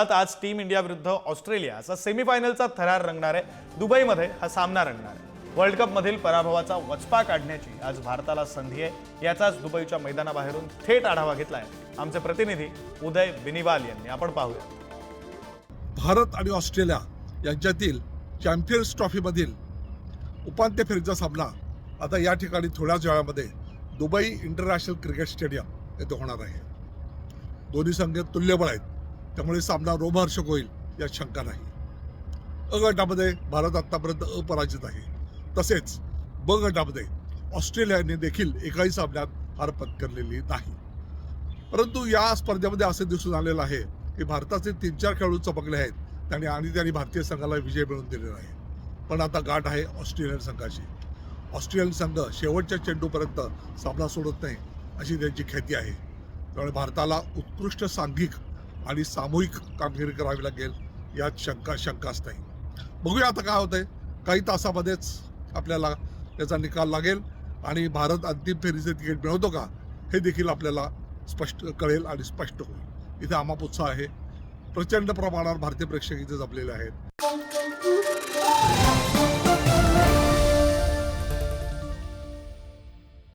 आज team India विरुद्ध Australia असा सेमीफायनलचा थरार रंगणार आहे. दुबईमध्ये हा सामना रंगणार आहे. वर्ल्ड कपमधील पराभवाचा वचपा काढण्याची आज भारताला संधी आहे. याचाच दुबईच्या मैदानाबाहेरून थेट आढावा घेतलाय आमचे प्रतिनिधी उदय बिनिवाल यांनी. आपण पाहूया. भारत आणि ऑस्ट्रेलिया यांच्यातील चॅम्पियन्स ट्रॉफीमधील उपांत्य फेरीचा सामना आता या ठिकाणी थोड्याच वेळामध्ये दुबई इंटरनॅशनल क्रिकेट स्टेडियम येथे होणार आहे. दोन्ही संघ तुल्यबळ आहेत. त्यामुळे सामना रोमहर्षक होईल यात शंका नाही. अ गटामध्ये भारत आतापर्यंत अपराजित आहे. तसेच ब गटामध्ये ऑस्ट्रेलियाने देखील एकाही सामन्यात हार पत्करलेली नाही. परंतु या स्पर्धेमध्ये असे दिसून आलेलं आहे की भारताचे तीन चार खेळाडू चमकले आहेत. त्यांनी आणि त्यांनी भारतीय संघाला विजय मिळवून दिलेला आहे. पण आता गाठ आहे ऑस्ट्रेलियन संघाची. ऑस्ट्रेलियन संघ शेवटच्या चेंडूपर्यंत सामना सोडत नाही अशी त्यांची ख्याती आहे. त्यामुळे भारताला उत्कृष्ट सांघिक आणि सामूहिक कामगिरी करावी लागेल यात शंका शंकाच नाही. बघूया आता काय होतंय. काही तासामध्येच आपल्याला त्याचा निकाल लागेल आणि भारत अंतिम फेरीचे तिकीट मिळवतो का हे देखील आपल्याला स्पष्ट कळेल आणि स्पष्ट होईल. इथे आमाप उत्साह आहे. प्रचंड प्रमाणावर भारतीय प्रेक्षक इथे जपलेले आहेत.